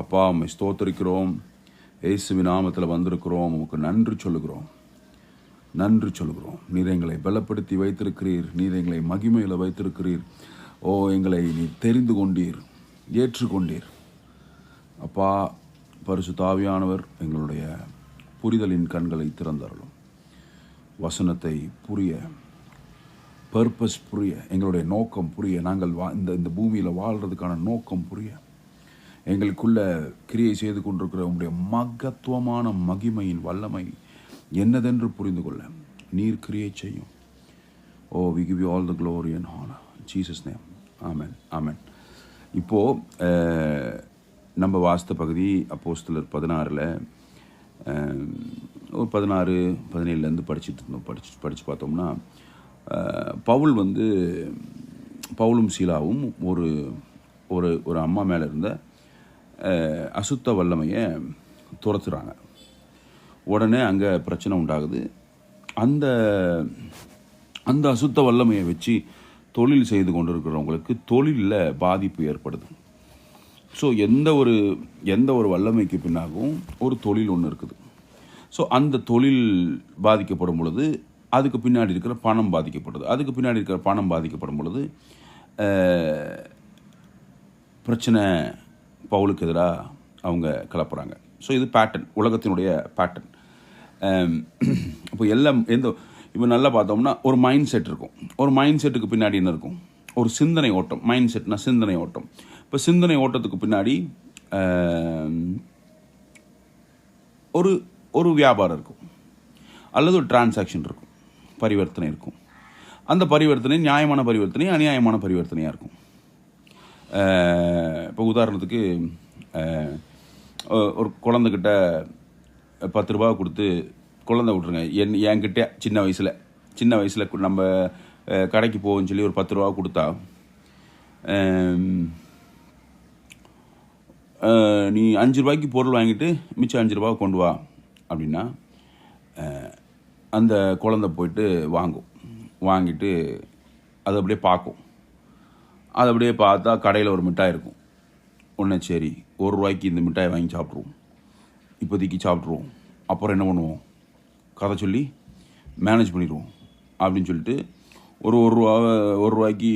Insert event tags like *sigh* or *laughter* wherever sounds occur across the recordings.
அப்பா உம்மை ஸ்தோத்தரிக்கிறோம். இயேசுவி நாமத்தில் வந்திருக்கிறோம். உமக்கு நன்றி சொல்லுகிறோம். நன்றி சொல்கிறோம் நீர் எங்களை பலப்படுத்தி வைத்திருக்கிறீர். நீர் எங்களை மகிமையில் வைத்திருக்கிறீர். ஓ எங்களை நீ தெரிந்து கொண்டீர் ஏற்றுக்கொண்டீர். அப்பா பரிசு தாவியானவர் எங்களுடைய புரிதலின் கண்களை திறந்தருளும். வசனத்தை புரிய பர்பஸ் புரிய எங்களுடைய நோக்கம் புரிய நாங்கள் வா இந்த இந்த பூமியில் வாழ்கிறதுக்கான நோக்கம் புரிய எங்களுக்குள்ள கிரியை செய்து கொண்டிருக்கிற உங்களுடைய மகத்துவமான மகிமையின் வல்லமை என்னதென்று புரிந்து கொள்ள நீர் கிரியை செய்யும். ஓ we give you all the glory and honour Jesus name amen amen இப்போது நம்ம வாஸ்த பகுதி அப்போஸ்தலர் பதினாறில் eh, ஒரு பதினாறு பதினேழுலேருந்து படிச்சுட்டு இருந்தோம். படிச்சு படித்து பார்த்தோம்னா eh, பவுல் வந்து பவுலும் சீலாவும் ஒரு ஒரு ஒரு அம்மா மேலே இருந்த அசுத்த வல்லமையை துரத்துறாங்க. உடனே அங்கே பிரச்சனை உண்டாகுது. அந்த அந்த அசுத்த வல்லமையை வச்சு தொழில் செய்து கொண்டிருக்கிறவங்களுக்கு தொழிலில் பாதிப்பு ஏற்படுது. ஸோ எந்த ஒரு எந்த ஒரு வல்லமைக்கு பின்னாகவும் ஒரு தொழில் ஒன்று இருக்குது. ஸோ அந்த தொழில் பாதிக்கப்படும் பொழுது அதுக்கு பின்னாடி இருக்கிற பணம் பாதிக்கப்படுது. அதுக்கு பின்னாடி இருக்கிற பணம் பாதிக்கப்படும் பொழுது பிரச்சனை பவுலுக்கு எதிராக அவங்க கிளப்புறாங்க. ஸோ இது பேட்டர்ன் உலகத்தினுடைய பேட்டர்ன் இப்போ um, *clears throat* எல்லாம் எந்த இப்போ நல்லா பார்த்தோம்னா ஒரு மைண்ட் செட் இருக்கும். ஒரு மைண்ட் செட்டுக்கு பின்னாடி என்ன இருக்கும்? ஒரு சிந்தனை ஓட்டம். மைண்ட் செட்னா சிந்தனை ஓட்டம். இப்போ சிந்தனை ஓட்டத்துக்கு பின்னாடி um, ஒரு ஒரு வியாபாரம் இருக்கும். அல்லது ஒரு டிரான்சாக்ஷன் இருக்கும். பரிவர்த்தனை இருக்கும். அந்த பரிவர்த்தனை நியாயமான பரிவர்த்தனை அநியாயமான பரிவர்த்தனையாக இருக்கும். இப்போ உதாரணத்துக்கு ஒரு குழந்தைகிட்ட பத்து ரூபா கொடுத்து குழந்தை விட்ருங்க என் என்கிட்ட சின்ன வயசில் சின்ன வயசில் நம்ம கடைக்கு போவோம்னு சொல்லி ஒரு பத்து ரூபா கொடுத்தா நீ அஞ்சு ரூபாய்க்கு பொருள் வாங்கிட்டு மிச்சம் அஞ்சு ரூபா கொண்டு வா அப்படின்னா அந்த குழந்த போயிட்டு வாங்கும். வாங்கிட்டு அது அப்படியே பார்க்கும். அது அப்படியே பார்த்தா கடையில் ஒரு மிட்டாய் இருக்கும். ஒன்று சரி ஒரு ரூபாய்க்கு இந்த மிட்டாய் வாங்கி சாப்பிட்ருவோம் இப்போதைக்கு சாப்பிட்ருவோம் அப்புறம் என்ன பண்ணுவோம்? கதை சொல்லி மேனேஜ் பண்ணிடுவோம் அப்படின்னு சொல்லிட்டு ஒரு ஒரு ரூபா ஒரு ரூபாய்க்கு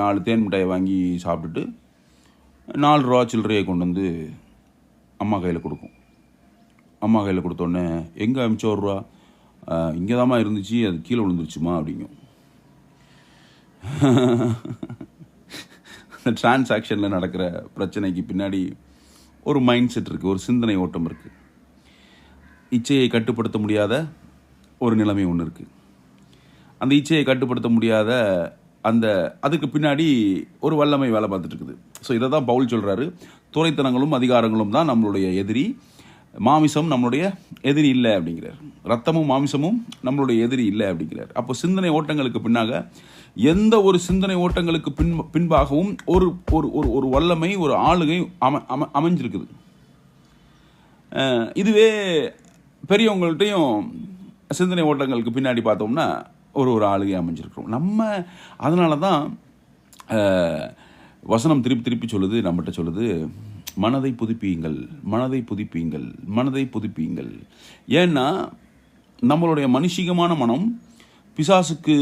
நாலு தேன் மிட்டாயை வாங்கி சாப்பிட்டுட்டு நாலு ரூபா சில்லறையை கொண்டு வந்து அம்மா கையில் கொடுக்கும். அம்மா கையில் கொடுத்தோடனே எங்கே அமிச்ச ஒரு ரூபா? இங்கே தாம்மா இருந்துச்சு அது கீழே விழுந்துருச்சுமா? அப்படிங்கும். அந்த டிரான்சாக்ஷனில் நடக்கிற பிரச்சனைக்கு பின்னாடி ஒரு மைண்ட் செட் இருக்குது ஒரு சிந்தனை ஓட்டம் இருக்குது இச்சையை கட்டுப்படுத்த முடியாத ஒரு நிலைமை ஒன்று இருக்குது அந்த இச்சையை கட்டுப்படுத்த முடியாத அந்த அதுக்கு பின்னாடி ஒரு வல்லமை வேலை பார்த்துட்டு இருக்குது. ஸோ இதை தான் பவுல் சொல்கிறாரு துறைத்தனங்களும் அதிகாரங்களும் தான் நம்மளுடைய எதிரி. மாமிசம் நம்மளுடைய எதிரி இல்லை அப்படிங்கிறார். ரத்தமும் மாமிசமும் நம்மளுடைய எதிரி இல்லை அப்படிங்கிறார். அப்போ சிந்தனை ஓட்டங்களுக்கு பின்னாக எந்த ஒரு சிந்தனை ஓட்டங்களுக்கு பின் பின்பாகவும் ஒரு ஒரு ஒரு ஒரு வல்லமை ஒரு ஆளுகை அம அம அமைஞ்சிருக்குது. இதுவே பெரியவங்கள்ட்டையும் சிந்தனை ஓட்டங்களுக்கு பின்னாடி பார்த்தோம்னா ஒரு ஒரு ஆளுகை அமைஞ்சிருக்கிறோம் நம்ம அதனால தான் வசனம் திருப்பி திருப்பி சொல்லுது நம்மகிட்ட சொல்லுது மனதை புதுப்பியுங்கள் மனதை புதுப்பியுங்கள் மனதை புதுப்பியுங்கள். ஏன்னா நம்மளுடைய மனுஷிகமான மனம் பிசாசுக்கு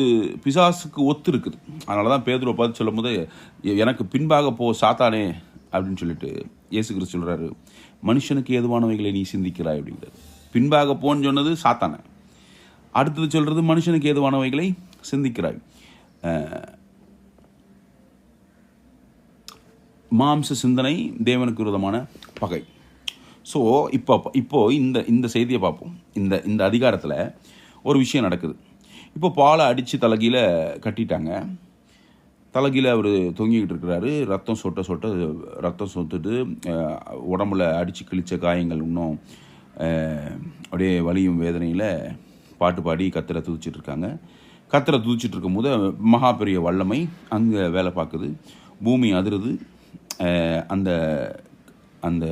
பிசாசுக்கு ஒத்து இருக்குது அதனால தான் பேதுருவை பார்த்து சொல்லும்போது போது எனக்கு பின்பாக போ சாத்தானே அப்படின்னு சொல்லிட்டு இயேசு கிறிஸ்து சொல்கிறாரு மனுஷனுக்கு ஏதுவானவைகளை நீ சிந்திக்கிறாய் அப்படிங்கிறது பின்பாக போன்னு சொன்னது சாத்தானே. அடுத்தது சொல்கிறது மனுஷனுக்கு ஏதுவானவைகளை சிந்திக்கிறாய். மாம்ச சிந்தனை தேவனுக்கு விரோதமான பகை. ஸோ இப்போ இப்போது இந்த இந்த செய்தியை பார்ப்போம். இந்த இந்த அதிகாரத்தில் ஒரு விஷயம் நடக்குது. இப்போ பாலை அடித்து தலைகீழ கட்டிட்டாங்க. தலைகீழ அவர் தொங்கிக்கிட்டு இருக்கிறாரு. ரத்தம் சொட்ட சொட்ட ரத்தம் சொத்துட்டு உடம்புல அடித்து கிழிச்ச காயங்கள் இன்னும் அப்படியே வலியும் வேதனையில் பாட்டு பாடி கத்திரை துதிச்சிட்டு இருக்காங்க. கத்திர துதிச்சிட்டு இருக்கும்போது மகா பெரிய வல்லமை அங்கே வேலை பார்க்குது. பூமி அதிருது. அந்த அந்த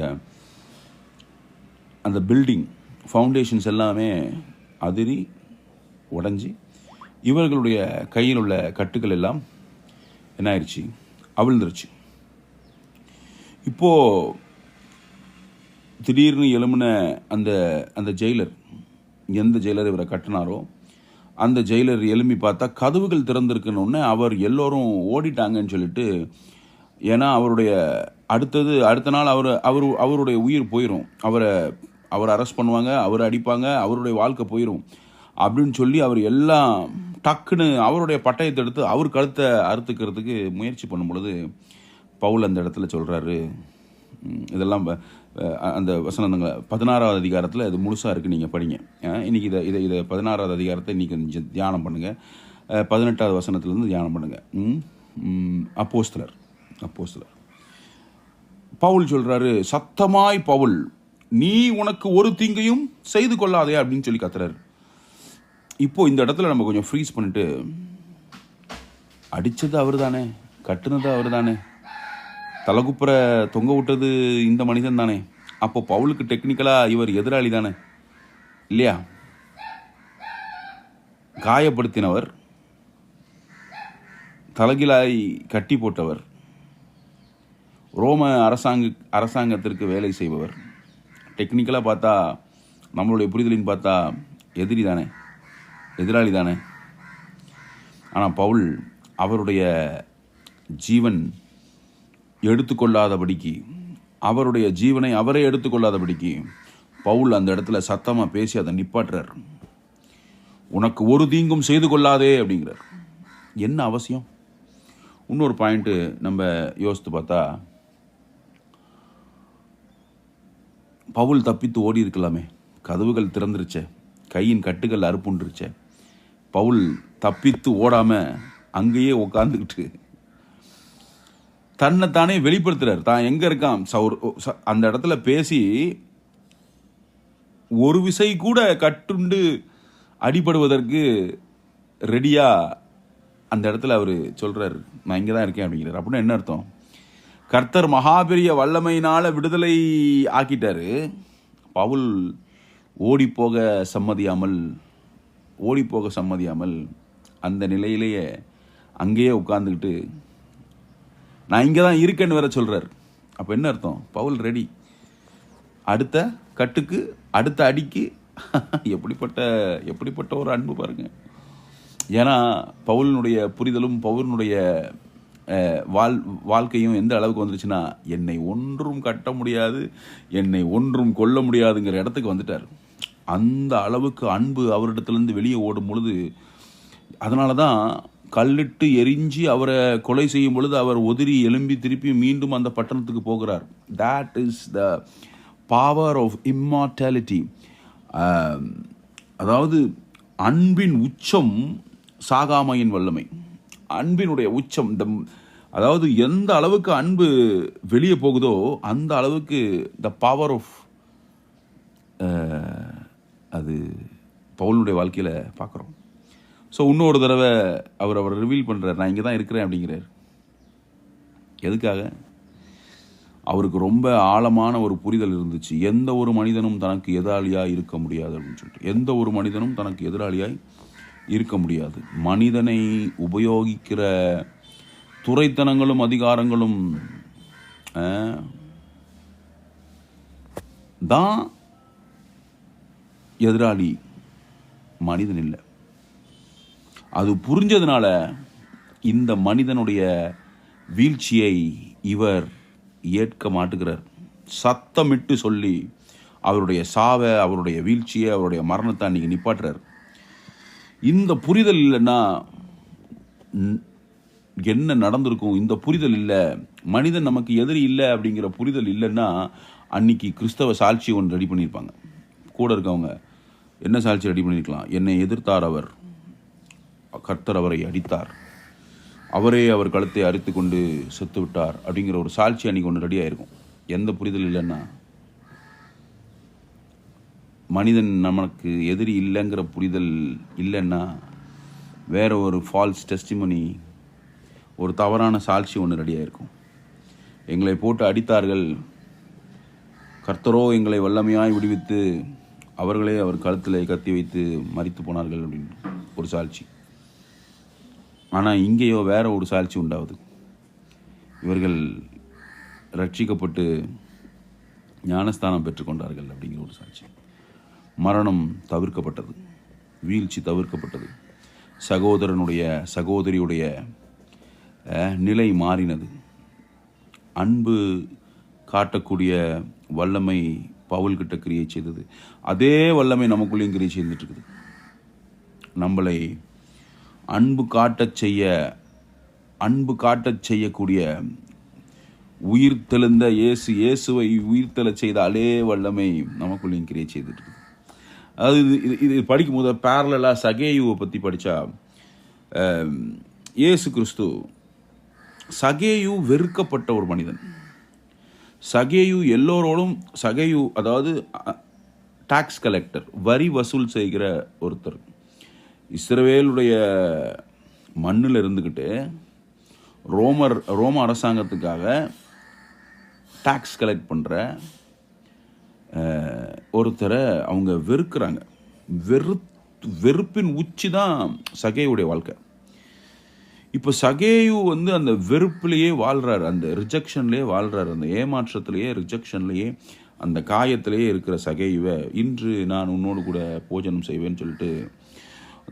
அந்த பில்டிங் ஃபவுண்டேஷன்ஸ் எல்லாமே அதிரி உடஞ்சி இவர்களுடைய கையில் உள்ள கட்டுகள் எல்லாம் என்ன ஆயிடுச்சு அவிழ்ந்துருச்சு. இப்போது திடீர்னு எழும்புன அந்த அந்த ஜெயிலர் எந்த ஜெயிலர் இவரை கட்டினாரோ அந்த ஜெயிலர் எழும்பி பார்த்தா கதவுகள் திறந்திருக்குன்னு அவர் எல்லோரும் ஓடிட்டாங்கன்னு சொல்லிட்டு ஏன்னா அவருடைய அடுத்தது அடுத்த நாள் அவர் அவர் அவருடைய உயிர் போயிடும் அவரை அவரை அரெஸ்ட் பண்ணுவாங்க அவரை அடிப்பாங்க அவருடைய வாழ்க்கை போயிடும் அப்படின்னு சொல்லி அவர் எல்லாம் டக்குன்னு அவருடைய பட்டயத்தை எடுத்து அவர் கழுத்தை அறுத்துக்கிறதுக்கு முயற்சி பண்ணும் பொழுது பவுல் அந்த இடத்துல சொல்கிறாரு இதெல்லாம் அந்த வசனங்க பதினாறாவது அதிகாரத்தில் இது முழுசாக இருக்குது நீங்கள் படிங்க. இன்றைக்கி இன்னைக்கு இதை இதை இதை பதினாறாவது அதிகாரத்தை இன்றைக்கி கொஞ்சம் தியானம் பண்ணுங்கள் பதினெட்டாவது வசனத்துலேருந்து தியானம் பண்ணுங்கள் அப்போஸ்தலர் அப்போஸ்தலர். பவுல் சொல்கிறாரு சத்தமாய் பவுல் நீ உனக்கு ஒரு தீங்கையும் செய்து கொள்ளாதே அப்படின்னு சொல்லி கத்துறாரு. இப்போது இந்த இடத்துல நம்ம கொஞ்சம் ஃப்ரீஸ் பண்ணிட்டு அடித்தது அவர் தானே கட்டுனது அவர் தானே தலைகுப்புற தொங்க விட்டது இந்த மனிதன் தானே. அப்போ பவுலுக்கு டெக்னிக்கலாக இவர் எதிராளி தானே இல்லையா? காயப்படுத்தினவர் தலகிலாய் கட்டி போட்டவர் ரோம அரசாங்க அரசாங்கத்திற்கு வேலை செய்பவர். டெக்னிக்கலாக பார்த்தா நம்மளுடைய புரிதலின் பார்த்தா எதிரி தானே. எதிராளி தானே. ஆனால் பவுல் அவருடைய ஜீவன் எடுத்துக்கொள்ளாதபடிக்கு அவருடைய ஜீவனை அவரே எடுத்துக்கொள்ளாதபடிக்கு பவுல் அந்த இடத்துல சத்தமாக பேசி அதை நிப்பாட்டுறார். உனக்கு ஒரு தீங்கும் செய்து கொள்ளாதே அப்படிங்கிறார். என்ன அவசியம்? இன்னொரு பாயிண்ட்டு நம்ம யோசித்து பார்த்தா பவுல் தப்பித்து ஓடி இருக்கலாமே. கதவுகள் திறந்துருச்சே. கையின் கட்டுகள் அறுப்புண்டுருச்சே பவுல் தப்பித்து ஓடாம அங்கேயே உட்காந்துக்கிட்டு தன்னைத்தானே வெளிப்படுத்துறார். தான் எங்க இருக்கான்? சௌர் ச- அந்த இடத்துல பேசி ஒரு விசை கூட கட்டுண்டு அடிபடுவதற்கு ரெடியா அந்த இடத்துல அவர் சொல்கிறார் நான் இங்கே தான் இருக்கேன் அப்படிங்கிறார். அப்படின்னா என்ன அர்த்தம்? கர்த்தர் மகாபெரிய வல்லமையினால் விடுதலை ஆக்கிட்டாரு. பவுல் ஓடிப்போக சம்மதியாமல் ஓடிப்போக சம்மதியாமல் அந்த நிலையிலேயே அங்கேயே உட்காந்துக்கிட்டு நான் இங்கே தான் இருக்கேன்னு வேற சொல்கிறார் அப்போ என்ன அர்த்தம்? பவுல் ரெடி அடுத்த கட்டுக்கு அடுத்த அடிக்கு *laughs* எப்படிப்பட்ட எப்படிப்பட்ட ஒரு அன்பு பாருங்கள் ஏன்னா பவுலினுடைய புரிதலும் பவுலினுடைய வாழ் வாழ்க்கையும் எந்த அளவுக்கு வந்துருச்சுன்னா என்னை ஒன்றும் கட்ட முடியாது என்னை ஒன்றும் கொல்ல முடியாதுங்கிற இடத்துக்கு வந்துட்டார். அந்த அளவுக்கு அன்பு அவரிடத்துலேருந்து வெளியே ஓடும் பொழுது அதனால தான் கல்லிட்டு எரிஞ்சு அவரை கொலை செய்யும் பொழுது அவர் ஒதிரி எலும்பி திருப்பி மீண்டும் அந்த பட்டணத்துக்கு போகிறார். That is the power of immortality அதாவது அன்பின் உச்சம் சாகாமையின் வல்லமை. அன்பினுடைய உச்சம் இந்த அதாவது எந்த அளவுக்கு அன்பு வெளியே போகுதோ அந்த அளவுக்கு த பவர் ஆஃப் அது பவுலுடைய வாழ்க்கையில் பார்க்குறோம். ஸோ இன்னொரு தடவை அவர் அவர் ரிவீல் பண்ணுறார் நான் இங்கே தான் இருக்கிறேன் அப்படிங்கிறார். எதுக்காக? அவருக்கு ரொம்ப ஆழமான ஒரு புரிதல் இருந்துச்சு. எந்த ஒரு மனிதனும் தனக்கு எதிராளியாக இருக்க முடியாது அப்படின்னு சொல்லிட்டு. எந்த ஒரு மனிதனும் தனக்கு எதிராளியாய் இருக்க முடியாது. மனிதனை உபயோகிக்கிற துறைத்தனங்களும் அதிகாரங்களும் தான் எதிராளி மனிதன் இல்லை. அது புரிஞ்சதுனால இந்த மனிதனுடைய வீழ்ச்சியை இவர் ஏற்க மாட்டுகிறார். சத்தமிட்டு சொல்லி அவருடைய சாவை அவருடைய வீழ்ச்சியை அவருடைய மரணத்தை அன்னைக்கு நிப்பாட்டுறார். இந்த புரிதல் இல்லைன்னா என்ன நடந்திருக்கும்? இந்த புரிதல் இல்லை. மனிதன் நமக்கு எதிரி இல்லை அப்படிங்கிற புரிதல் இல்லைன்னா அன்னைக்கு கிறிஸ்தவ சாட்சி ஒன்று ரெடி பண்ணியிருப்பாங்க. கூட இருக்கவங்க. என்ன சாட்சி ரெடி பண்ணியிருக்கலாம் என்னை எதிர்த்தார் அவர். கர்த்தர் அவரை அடித்தார். அவரே அவர் கழுத்தை அரித்து கொண்டு செத்து விட்டார் அப்படிங்கிற ஒரு சாட்சி அன்றைக்கி ஒன்று ரெடி ஆயிருக்கும். எந்த புரிதல் இல்லைன்னா. மனிதன் நமக்கு எதிரி இல்லைங்கிற புரிதல் இல்லைன்னா வேற ஒரு ஃபால்ஸ் டெஸ்டிமனி ஒரு தவறான சாட்சி ஒன்று ரெடியாக இருக்கும் எங்களை போட்டு அடித்தார்கள். கர்த்தரோ எங்களை வல்லமையாய் விடுவித்து அவர்களே அவர் கழுத்தில் கத்தி வைத்து மறித்து போனார்கள் அப்படின்னு ஒரு சாட்சி. ஆனால் இங்கேயோ வேற ஒரு சாட்சி உண்டாவது. இவர்கள் ரட்சிக்கப்பட்டு ஞானஸ்தானம் பெற்றுக்கொண்டார்கள் அப்படிங்கிற ஒரு சாட்சி. மரணம் தவிர்க்கப்பட்டது. வீழ்ச்சி தவிர்க்கப்பட்டது. சகோதரனுடைய சகோதரியுடைய நிலை மாறினது. அன்பு காட்டக்கூடிய வல்லமை பவுல்கிட்ட கிரியை செய்தது. அதே வல்லமை நமக்குள்ளேயும் கிரியை செய்துட்டு இருக்குது நம்மளை அன்பு காட்டச் செய்ய அன்பு காட்டச் செய்யக்கூடிய உயிர் தெழுந்த இயேசு இயேசுவை உயிர் தெழச் செய்த அதே வல்லமை நமக்குள்ளேயும் கிரியை செய்துட்டு இருக்குது அதாவது இது இது இது படிக்கும் போது பேரலாக சகேயுவை பற்றி படித்தா இயேசு கிறிஸ்து சகேயு வெறுக்கப்பட்ட ஒரு மனிதன். சகேயு எல்லோரோடும் சகேயு அதாவது டாக்ஸ் கலெக்டர் வரி வசூல் செய்கிற ஒருத்தர். இஸ்ரவேலுடைய மண்ணில் இருந்துக்கிட்டு ரோமர் ரோம அரசாங்கத்துக்காக டாக்ஸ் கலெக்ட் பண்ணுற ஒருத்தரை அவங்க வெறுக்கிறாங்க. வெறு வெறுப்பின் உச்சி தான் சகேயுடைய வாழ்க்கை. இப்போ சகேயு வந்து அந்த வெறுப்புலேயே வாழ்கிறாரு அந்த ரிஜெக்ஷன்லேயே வாழ்கிறாரு அந்த ஏமாற்றத்திலேயே ரிஜெக்ஷன்லேயே அந்த காயத்திலேயே இருக்கிற சகேயுவை இன்று நான் உன்னோடு கூட போஜனம் செய்வேன்னு சொல்லிட்டு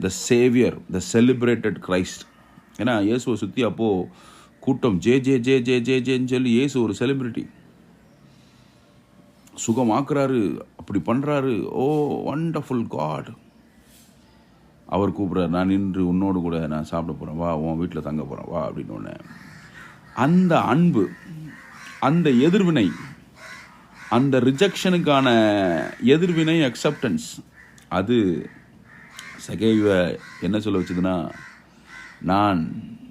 the saviour the celebrated Christ ஏன்னா இயேசுவை சுற்றி அப்போது கூட்டம் ஜே ஜே ஜே ஜே ஜே ஜேன்னு சொல்லி இயேசு ஒரு செலிப்ரிட்டி சுகமாக்குறாரு அப்படி பண்ணுறாரு ஓ வண்டர்ஃபுல் காட் அவர் கூப்பிட்றாரு நான் நின்று உன்னோடு கூட நான் சாப்பிட போகிறேன் வா உன் வீட்டில் தங்க போகிறேன் வா அப்படின்னு ஒன்று அந்த அன்பு அந்த எதிர்வினை அந்த ரிஜெக்ஷனுக்கான எதிர்வினை அக்செப்டன்ஸ் அது சகைவ என்ன சொல்ல வச்சுதுன்னா நான்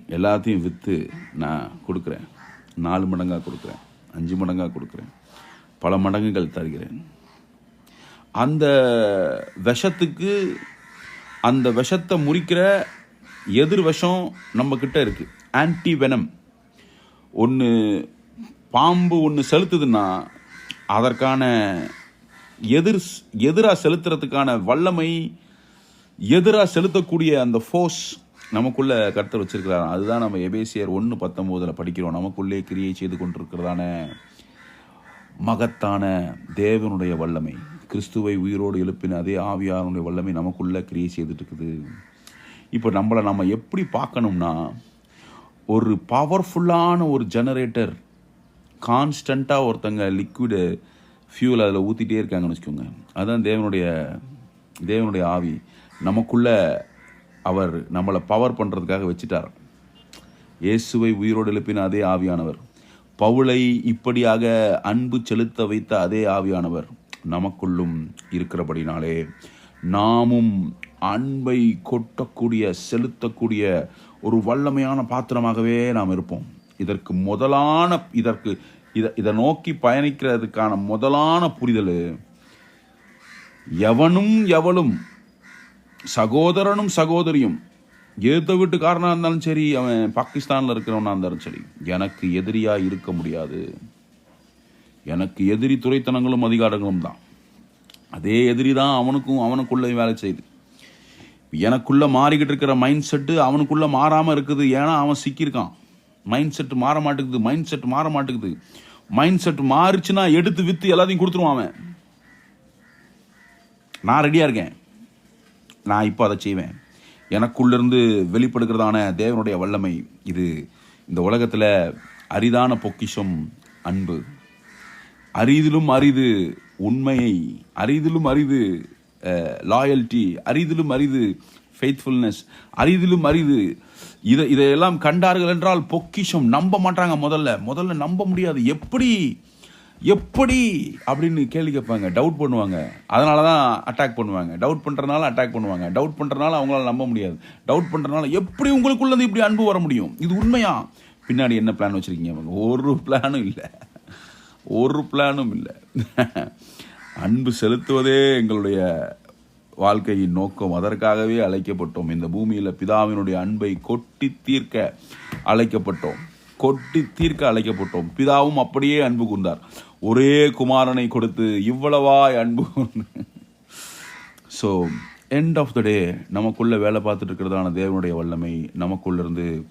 எல்லாத்தையும் விற்று நான் கொடுக்குறேன். நாலு மடங்காக கொடுக்குறேன். அஞ்சு மடங்காக கொடுக்குறேன். பல மடங்குகள் தருகிறேன். அந்த விஷத்துக்கு அந்த விஷத்தை முறிக்கிற எதிர் விஷம் நம்மக்கிட்ட இருக்குது ஆன்டி வெனம் ஒன்று பாம்பு ஒன்று செலுத்துதுன்னா அதற்கான எதிர் எதிராக செலுத்துறதுக்கான வல்லமை எதிராக செலுத்தக்கூடிய அந்த ஃபோர்ஸ் நமக்குள்ளே கருத்தர் வச்சிருக்கிறார். அதுதான் நம்ம எபேசியர் ஒன்று பத்தொம்போதில் படிக்கிறோம். நமக்குள்ளே கிரியை செய்து கொண்டிருக்கிறதான மகத்தான தேவனுடைய வல்லமை. கிறிஸ்துவை உயிரோடு எழுப்பின அதே ஆவியாரனுடைய வல்லமை நமக்குள்ளே கிரியை செய்துட்டு இருக்குது இப்போ நம்மளை நம்ம எப்படி பார்க்கணும்னா ஒரு பவர்ஃபுல்லான ஒரு ஜெனரேட்டர் கான்ஸ்டண்ட்டாக ஒருத்தங்க லிக்விடு ஃபியூல் அதில் ஊற்றிட்டே இருக்காங்கன்னு வச்சுக்கோங்க. அதுதான் தேவனுடைய தேவனுடைய ஆவி. நமக்குள்ள அவர் நம்மளை பவர் பண்ணுறதுக்காக வச்சுட்டார். இயேசுவை உயிரோடு எழுப்பின அதே ஆவியானவர். பவுளை இப்படியாக அன்பு செலுத்த வைத்த அதே ஆவியானவர். நமக்குள்ளும் இருக்கிறபடினாலே நாமும் அன்பை கொட்டக்கூடிய செலுத்தக்கூடிய ஒரு வல்லமையான பாத்திரமாகவே நாம் இருப்போம். இதற்கு முதலான இதற்கு இதை இதை நோக்கி பயணிக்கிறதுக்கான முதலான புரிதல் எவனும் எவளும் சகோதரனும் சகோதரியும் ஏத்த வீட்டுக்காரனாக இருந்தாலும் சரி அவன் பாகிஸ்தானில் இருக்கிறவனா இருந்தாலும் சரி எனக்கு எதிரியாக இருக்க முடியாது. எனக்கு எதிரி துறைத்தனங்களும் அதிகாரங்களும் தான். அதே எதிரி தான் அவனுக்கும் அவனுக்குள்ளே வேலை செய்யுது எனக்குள்ள மாறிக்கிட்டு இருக்கிற மைண்ட் செட்டு அவனுக்குள்ள மாறாமல் இருக்குது. ஏன்னா அவன் சிக்கியிருக்கான். மைண்ட் செட் மாற மாட்டேங்குது மைண்ட் செட் மாற மாட்டேங்குது. மைண்ட் செட் மாறிச்சுன்னா எடுத்து வித்து எல்லாத்தையும் கொடுத்துருவான் அவன். நான் ரெடியாக இருக்கேன். நான் இப்போ அதை செய்வேன். எனக்குள்ளிருந்து வெளிப்படுகிறதான தேவனுடைய வல்லமை இது. இந்த உலகத்தில் அரிதான பொக்கிஷம் அன்பு. அரிதிலும் அரிது உண்மையை அரிதிலும் அரிது லாயல்ட்டி அரிதிலும் அரிது ஃபெய்த்ஃபுல்னஸ் அரிதிலும் அரிது இதை இதையெல்லாம் கண்டார்கள் என்றால் பொக்கிஷம். நம்ப மாட்டாங்க முதல்ல. முதல்ல நம்ப முடியாது. எப்படி எப்படி அப்படின்னு கேள்வி கேட்பாங்க. டவுட் பண்ணுவாங்க. அதனால தான் அட்டாக் பண்ணுவாங்க. டவுட் பண்ணுறதுனால அட்டாக் பண்ணுவாங்க. டவுட் பண்ணுறதுனால அவங்களால நம்ப முடியாது. டவுட் பண்ணுறதுனால எப்படி உங்களுக்குள்ளேருந்து இப்படி அன்பு வர முடியும்? இது உண்மையா? பின்னாடி என்ன பிளான் வச்சுருக்கீங்க? ஒரு பிளானும் இல்லை. ஒரு பிளானும் இல்லை. அன்பு செலுத்துவதே எங்களுடைய வாழ்க்கையின் நோக்கம். அதற்காகவே அழைக்கப்பட்டோம். இந்த பூமியில் பிதாவினுடைய அன்பை கொட்டி தீர்க்க அழைக்கப்பட்டோம். கொட்டி தீர்க்க அழைக்கப்பட்டோம். பிதாவும் அப்படியே அன்பு கூர்ந்தார். ஒரே குமாரனை கொடுத்து இவ்வளவாய் அன்பு so end of the day நமக்குள்ள வேலை பார்த்துட்டு இருக்கிறதான தேவனுடைய வல்லமை நமக்குள்ளேருந்து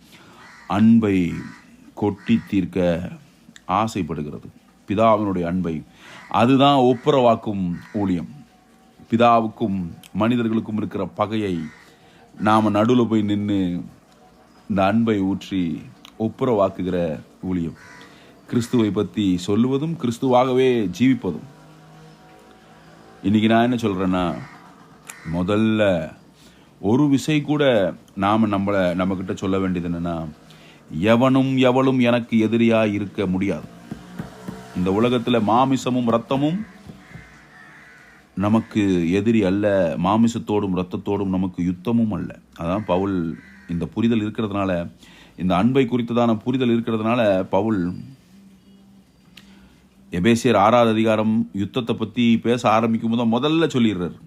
அன்பை கொட்டி தீர்க்க ஆசைப்படுகிறது. பிதாவினுடைய அன்பை. அதுதான் ஒப்புரவாக்கும் ஊழியம். பிதாவுக்கும் மனிதர்களுக்கும் இருக்கிற பகையை நாம் நடுவில் போய் நின்று இந்த அன்பை ஊற்றி ஒப்புரவாக்குகிற ஊழியம். கிறிஸ்துவை பற்றி சொல்லுவதும் கிறிஸ்துவாகவே ஜீவிப்பதும். இன்றைக்கி நான் என்ன சொல்கிறேன்னா முதல்ல ஒரு விசை கூட நாம் நம்மளை நம்மக்கிட்ட சொல்ல வேண்டியது என்னென்னா எவனும் எவளும் எனக்கு எதிரியாக இருக்க முடியாது. இந்த உலகத்தில் மாமிசமும் ரத்தமும் நமக்கு எதிரி அல்ல. மாமிசத்தோடும் இரத்தத்தோடும் நமக்கு யுத்தமும் அல்ல. அதான் பவுல் இந்த புரிதல் இருக்கிறதுனால இந்த அன்பை குறித்ததான புரிதல் இருக்கிறதுனால பவுல் எபேசியர் ஆறாவது அதிகாரம் யுத்தத்தை பற்றி பேச ஆரம்பிக்கும் போது முதல்ல சொல்லிடுறார்.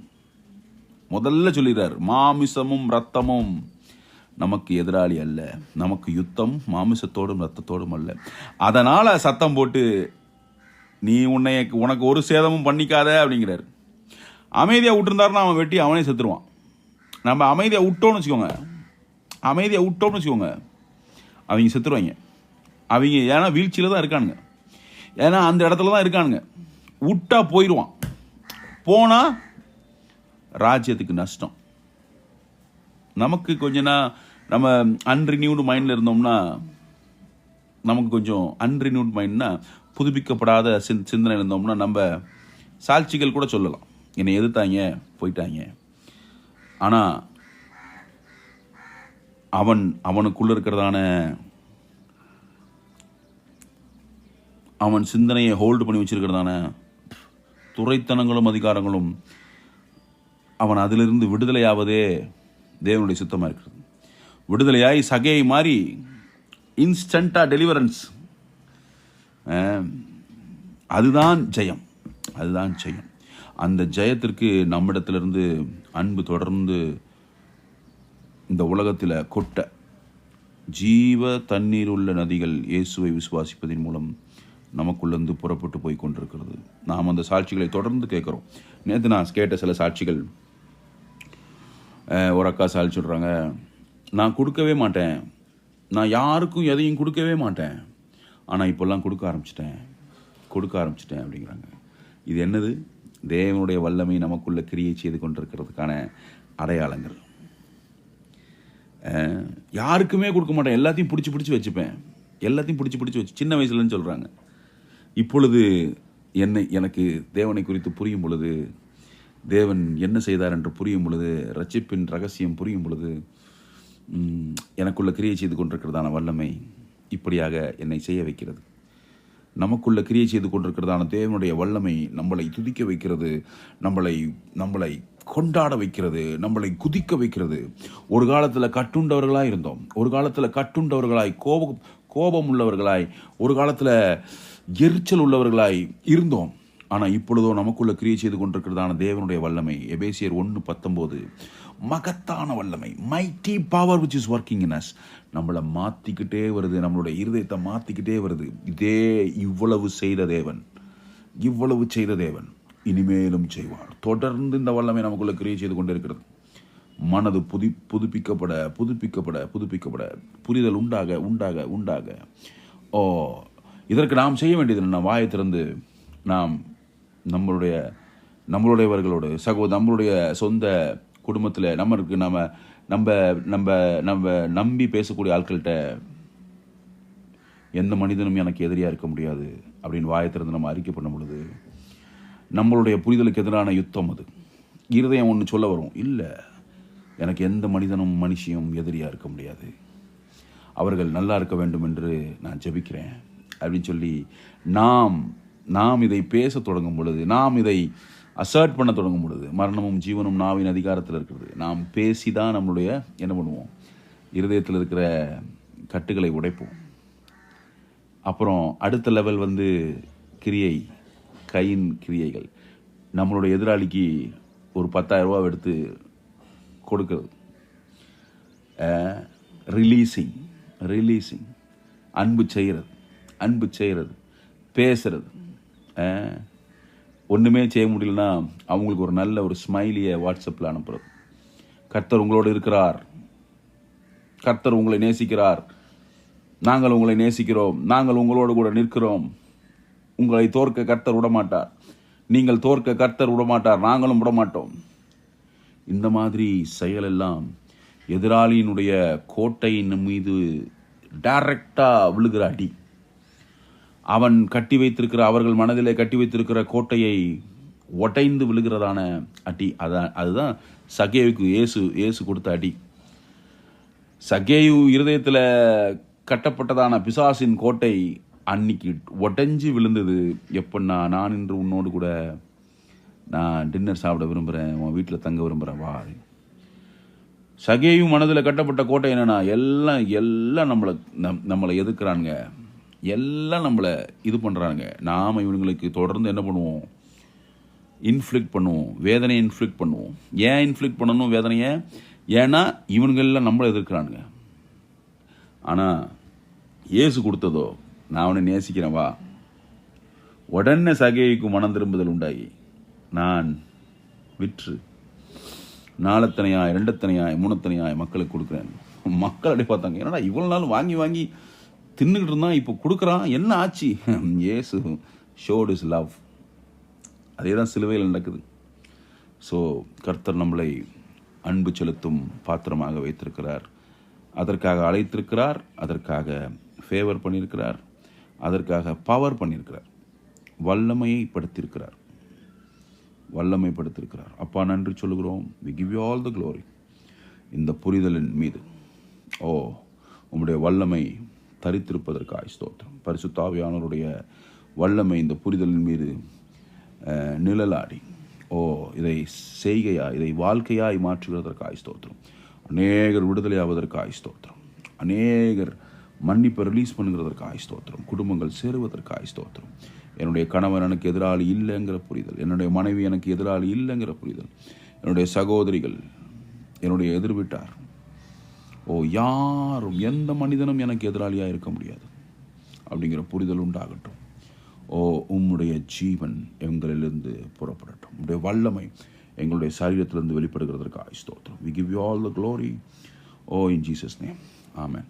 முதல்ல சொல்லிடுறார் மாமிசமும் ரத்தமும் நமக்கு எதிராளி அல்ல. நமக்கு யுத்தம் மாமிசத்தோடும் ரத்தத்தோடும் அல்ல. அதனால் சத்தம் போட்டு நீ உன்னை உனக்கு ஒரு சேதமும் பண்ணிக்காத அப்படிங்கிறாரு. அமைதியாக விட்டுருந்தாருன்னா அவன் வெட்டி அவனே செத்துருவான். நம்ம அமைதியாக விட்டோம்னு வச்சுக்கோங்க. அமைதியாக விட்டோம்னு வச்சுக்கோங்க. அவங்க செத்துருவாங்க. அவங்க ஏன்னா வீழ்ச்சியில் தான் இருக்கானுங்க. ஏன்னா அந்த இடத்துல தான் இருக்கானுங்க. விட்டா போயிடுவான் போனால் ராஜ்யத்துக்கு நஷ்டம். நமக்கு கொஞ்சம்னா நம்ம அன்ரினியூடு மைண்டில் இருந்தோம்னா நமக்கு கொஞ்சம் அன்ரினியூட் மைண்ட்னா புதுப்பிக்கப்படாத சிந் சிந்தனை இருந்தோம்னா நம்ம சாட்சிகள் கூட சொல்லலாம். என்னை எதிர்த்தாங்க போயிட்டாங்க. ஆனால் அவன் அவனுக்குள்ளே இருக்கிறதான அவன் சிந்தனையை ஹோல்டு பண்ணி வச்சிருக்கிறதான துறைத்தனங்களும் அதிகாரங்களும் அவன் அதிலிருந்து விடுதலையாவதே தேவனுடைய சுத்தமாக இருக்கிறது. விடுதலையாகி சகையை மாறி இன்ஸ்டண்ட்டாக டெலிவரன்ஸ் அதுதான் ஜெயம். அதுதான் ஜெயம். அந்த ஜெயத்திற்கு நம்மிடத்திலிருந்து அன்பு தொடர்ந்து இந்த உலகத்தில் கொட்ட ஜீவ தண்ணீர் உள்ள நதிகள் இயேசுவை விசுவாசிப்பதன் மூலம் நமக்குள்ளேருந்து புறப்பட்டு போய் கொண்டிருக்கிறது. நாம் அந்த சாட்சிகளை தொடர்ந்து கேட்குறோம். நேற்று நான் கேட்ட சில சாட்சிகள். ஒரு அக்கா சாட்சி சொல்கிறாங்க நான் கொடுக்கவே மாட்டேன். நான் யாருக்கும் எதையும் கொடுக்கவே மாட்டேன். ஆனால் இப்போல்லாம் கொடுக்க ஆரம்பிச்சிட்டேன். கொடுக்க ஆரம்பிச்சிட்டேன் அப்படிங்கிறாங்க. இது என்னது? தேவனுடைய வல்லமை நமக்குள்ளே கிரியை செய்து கொண்டிருக்கிறதுக்கான அடையாளங்கள். யாருக்குமே கொடுக்க மாட்டேன். எல்லாத்தையும் பிடிச்சி பிடிச்சி வச்சுப்பேன். எல்லாத்தையும் பிடிச்சி பிடிச்சி வச்சு சின்ன வயசுலன்னு சொல்கிறாங்க இப்பொழுது என்னை எனக்கு தேவனை குறித்து புரியும் பொழுது தேவன் என்ன செய்தார் என்று புரியும் பொழுது ரட்சிப்பின் ரகசியம் புரியும் பொழுது எனக்குள்ள கிரியை செய்து கொண்டிருக்கிறதான வல்லமை இப்படியாக என்னை செய்ய வைக்கிறது. நமக்குள்ள கிரியை செய்து கொண்டிருக்கிறதான தேவனுடைய வல்லமை நம்மளை துதிக்க வைக்கிறது நம்மளை நம்மளை கொண்டாட வைக்கிறது நம்மளை குதிக்க வைக்கிறது. ஒரு காலத்தில் கட்டுண்டவர்களாக இருந்தோம். ஒரு காலத்தில் கட்டுண்டவர்களாய் கோபம் கோபம் உள்ளவர்களாய் ஒரு காலத்தில் எரிச்சல் உள்ளவர்களாய் இருந்தோம். ஆனால் இப்பொழுதோ நமக்குள்ளே கிரியை செய்து கொண்டிருக்கிறதான தேவனுடைய வல்லமை. எபேசியர் ஒன்று பத்தொம்போது. மகத்தான வல்லமை. Mighty power which is working in us நம்மளை மாற்றிக்கிட்டே வருது. நம்மளுடைய இருதயத்தை மாற்றிக்கிட்டே வருது. இதே இவ்வளவு செய்த தேவன். இவ்வளவு செய்த தேவன். இனிமேலும் செய்வார். தொடர்ந்து இந்த வல்லமை நமக்குள்ளே கிரியை செய்து கொண்டிருக்கிறது. மனது புதி புதுப்பிக்கப்பட புதுப்பிக்கப்பட புதுப்பிக்கப்பட. புரிதல் உண்டாக உண்டாக உண்டாக. ஓ இதற்கு நாம் செய்ய வேண்டியது என்ன? வாயை திறந்து நாம் நம்மளுடைய நம்மளுடையவர்களோடு சகோ நம்மளுடைய சொந்த குடும்பத்தில் நம்மளுக்கு நம்ம நம்ம நம்ம நம்ம நம்பி பேசக்கூடிய ஆட்கள்கிட்ட எந்த மனிதனும் எனக்கு எதிரியாக இருக்க முடியாது அப்படின்னு வாயத்திறந்து நம்ம அறிக்கை பண்ணும் பொழுது நம்மளுடைய புரிதலுக்கு எதிரான யுத்தம் அது. இருதயம் ஒன்று சொல்ல வரும் இல்லை எனக்கு எந்த மனிதனும் மனுஷியும் எதிரியாக இருக்க முடியாது. அவர்கள் நல்லா இருக்க வேண்டும் என்று நான் ஜெபிக்கிறேன் அப்படின்னு சொல்லி நாம் நாம் இதை பேச தொடங்கும் பொழுது நாம் இதை அசர்ட் பண்ண தொடங்கும் பொழுது மரணமும் ஜீவனும் நாவின் அதிகாரத்தில் இருக்கிறது. நாம் பேசி தான் நம்மளுடைய என்ன பண்ணுவோம்? இருதயத்தில் இருக்கிற கட்டுகளை உடைப்போம். அப்புறம் அடுத்த லெவல் வந்து கிரியை கையின் கிரியைகள். நம்மளுடைய எதிராளிக்கு ஒரு பத்தாயிரம் எடுத்து கொடுக்கிறது. ரிலீசிங் ரிலீசிங் அன்பு செய்கிறது அன்பு செய்கிறது பேசுறது ஒன்றுமே செய்ய முடியலன்னா அவங்களுக்கு ஒரு நல்ல ஒரு ஸ்மைலியை வாட்ஸ்அப்பில் அனுப்புறது. கர்த்தர் உங்களோடு இருக்கிறார். கர்த்தர் உங்களை நேசிக்கிறார். நாங்கள் உங்களை நேசிக்கிறோம். நாங்கள் உங்களோடு கூட நிற்கிறோம். உங்களை தோற்க கர்த்தர் விடமாட்டார். நீங்கள் தோற்க கர்த்தர் விடமாட்டார். நாங்களும் விடமாட்டோம். இந்த மாதிரி செயலெல்லாம் எதிராளியினுடைய கோட்டையின் மீது டைரக்டாக விழுகிற அடி. அவன் கட்டி வைத்திருக்கிற அவர்கள் மனதிலே கட்டி வைத்திருக்கிற கோட்டையை ஒட்டைந்து விழுகிறதான அடி. அதான் அதுதான் சகேவுக்கு இயேசு இயேசு கொடுத்த அடி. சகேயு இருதயத்தில் கட்டப்பட்டதான பிசாசின் கோட்டை அன்னைக்கு ஒடைஞ்சு விழுந்தது. எப்படின்னா நான் இன்று உன்னோடு கூட நான் டின்னர் சாப்பிட விரும்புகிறேன் உன் வீட்டில் தங்க விரும்புகிறேன் வா. சகேயும் மனதில் கட்டப்பட்ட கோட்டை என்னென்னா எல்லாம் எல்லாம் நம்மளை நம் நம்மளை எதுக்குறானுங்க எல்லாம் நம்மளை இது பண்ணுறாங்க நாம் இவனுங்களுக்கு தொடர்ந்து என்ன பண்ணுவோம்? இன்ஃப்ளிக்ட் பண்ணுவோம். வேதனையை இன்ஃப்ளிக்ட் பண்ணுவோம். ஏன் இன்ஃப்ளிக்ட் பண்ணணும் வேதனையை? ஏன்னா இவனுங்கெல்லாம் நம்மளை எதிர்க்கிறானுங்க. ஆனால் இயேசு கொடுத்ததோ நான் அவனை நேசிக்கிறேன் வா. உடனே சகைக்கு மனம் திரும்புதல் உண்டாகி நான் விற்று நாலத்தனையாய் ரெண்டத்தனையாய் மூணத்தனையாய் மக்களுக்கு கொடுக்குறேன். மக்கள் அப்படி பார்த்தாங்க என்னடா இவ்வளோ நாள் வாங்கி வாங்கி தின்னுக்கிட்டு இருந்தான் இப்போ கொடுக்குறான். என்ன ஆச்சு? ஏசு ஷோட் இஸ் லவ் அதே தான் சிலுவையில் நடக்குது. ஸோ கர்த்தர் நம்மளை அன்பு செலுத்தும் பாத்திரமாக வைத்திருக்கிறார். அதற்காக அழைத்திருக்கிறார் அதற்காக ஃபேவர் பண்ணியிருக்கிறார் அதற்காக பவர் பண்ணியிருக்கிறார். வல்லமையை படுத்தியிருக்கிறார். வல்லமை படுத்திருக்கிறார். அப்பா நன்றி சொல்லுகிறோம். We give you all the glory இந்த புரிதலின் மீது. ஓ உங்களுடைய வல்லமை தரித்திருப்பதற்காய் ஸ்தோத்திரம். பரிசுத்தாவியானவருடைய வல்லமை இந்த புரிதலின் மீது நிழலாடி ஓ இதை செய்கையாய் இதை வாழ்க்கையாய் மாற்றுகிறதற்காய் ஸ்தோத்திரம். அநேகர் விடுதலையாவதற்காய் ஸ்தோத்திரம். அநேகர் மன்னிப்பை ரிலீஸ் பண்ணுகிறதற்காய் ஸ்தோத்திரம். குடும்பங்கள் சேருவதற்காய் ஸ்தோத்திரம். என்னுடைய கணவன் எனக்கு எதிராளி இல்லைங்கிற புரிதல். என்னுடைய மனைவி எனக்கு எதிராளி இல்லைங்கிற புரிதல். என்னுடைய சகோதரிகள் என்னுடைய எதிர்விட்டார். ஓ யாரும் எந்த மனிதனும் எனக்கு எதிராளியாக இருக்க முடியாது. அப்படிங்கிற புரிதல் உண்டாகட்டும். ஓ உம்முடைய ஜீவன் எங்களிலிருந்து புறப்படட்டும். உடைய வல்லமை எங்களுடைய சரீரத்திலிருந்து வெளிப்படுகிறதற்கு ஸ்தோத்திரம். We give you all the glory oh in Jesus name amen